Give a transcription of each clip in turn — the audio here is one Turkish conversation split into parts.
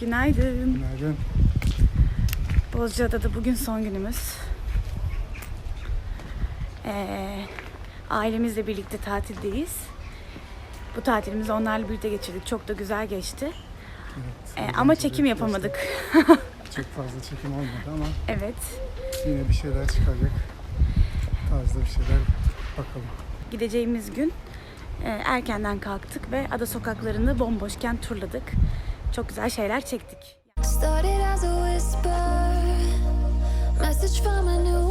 Günaydın. Günaydın. Bozcaada'da bugün son günümüz. Ee, ailemizle birlikte tatildeyiz. Bu tatilimizi onlarla birlikte geçirdik. Çok da güzel geçti. Evet, Ee, ama çekim yapamadık. Çok fazla çekim olmadı ama evet. yine bir şeyler çıkacak. Tarzda bir şeyler bakalım. Gideceğimiz gün e, erkenden kalktık ve ada sokaklarını bomboşken turladık. Çok güzel şeyler çektik. Started as a whisper, message from a new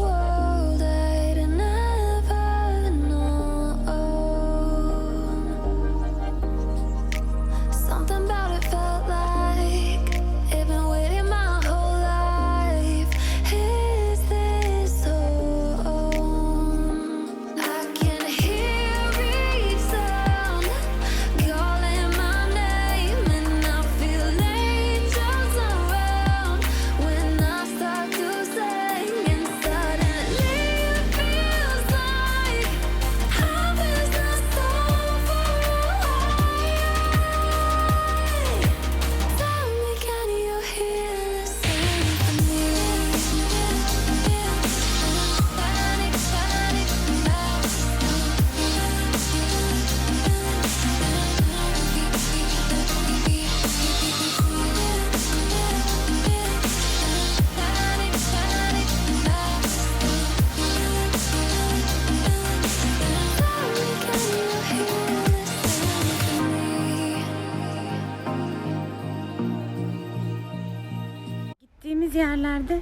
Gittiğimiz yerlerde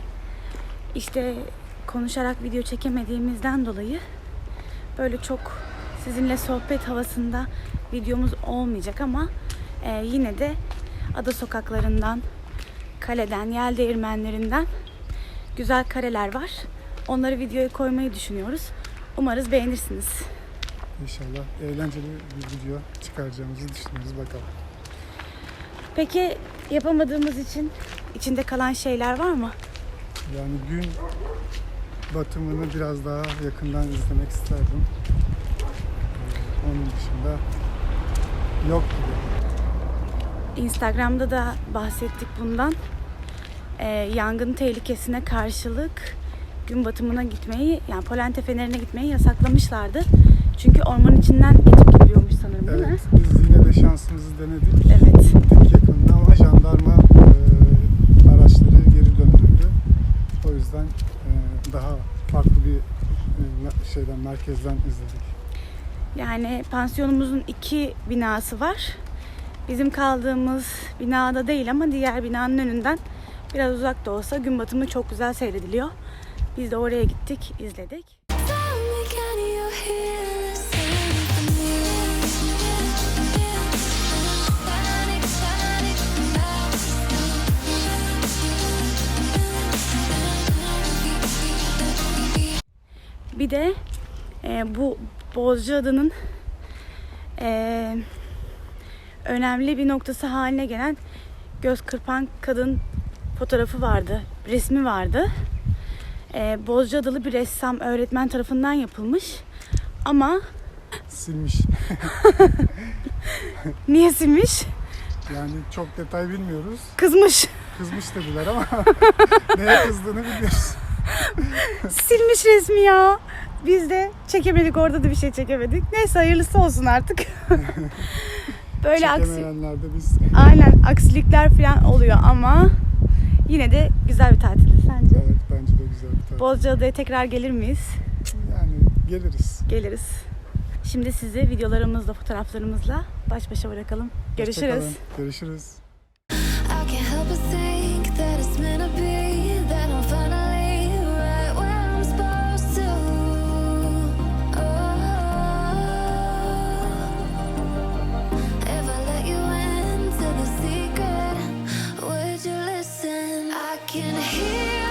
işte konuşarak video çekemediğimizden dolayı böyle çok sizinle sohbet havasında videomuz olmayacak ama e, yine de ada sokaklarından, kaleden, yel değirmenlerinden güzel kareler var. Onları videoya koymayı düşünüyoruz. Umarız beğenirsiniz. İnşallah eğlenceli bir video çıkaracağımızı düşünüyoruz bakalım. Peki yapamadığımız için içinde kalan şeyler var mı? Yani gün batımını biraz daha yakından izlemek isterdim. Ee, Onun dışında yok gibi. Instagram'da da bahsettik bundan. Ee, yangın tehlikesine karşılık gün batımına gitmeyi, yani Polente Feneri'ne gitmeyi yasaklamışlardı. Çünkü ormanın içinden geçip mi? Evet, biz yine de şansımızı denedik. Evet. Gittik yakında ama jandarma e, araçları geri döndürdü. O yüzden e, daha farklı bir e, şeyden merkezden izledik. Yani pansiyonumuzun iki binası var. Bizim kaldığımız binada değil ama diğer binanın önünden biraz uzak da olsa gün batımı çok güzel seyrediliyor. Biz de oraya gittik, izledik. Bir de e, bu Bozcaada'nın e, önemli bir noktası haline gelen göz kırpan kadın fotoğrafı vardı, resmi vardı. E, Bozcaadalı bir ressam öğretmen tarafından yapılmış. Ama Silmiş. niye silmiş? Yani çok detay bilmiyoruz. Kızmış. Kızmış dediler ama neye kızdığını bilmiyoruz. silmiş resmi ya. Biz de çekemedik orada da bir şey çekemedik. Neyse hayırlısı olsun artık. Böyle aksi biz. Aynen aksilikler falan oluyor ama yine de güzel bir tatildi sence? Evet bence de güzel bir tatil. Bozcaada'ya tekrar gelir miyiz? Yani geliriz. Geliriz. Şimdi sizi videolarımızla, fotoğraflarımızla baş başa bırakalım. Görüşürüz. Hoşçakalın. Görüşürüz. can hear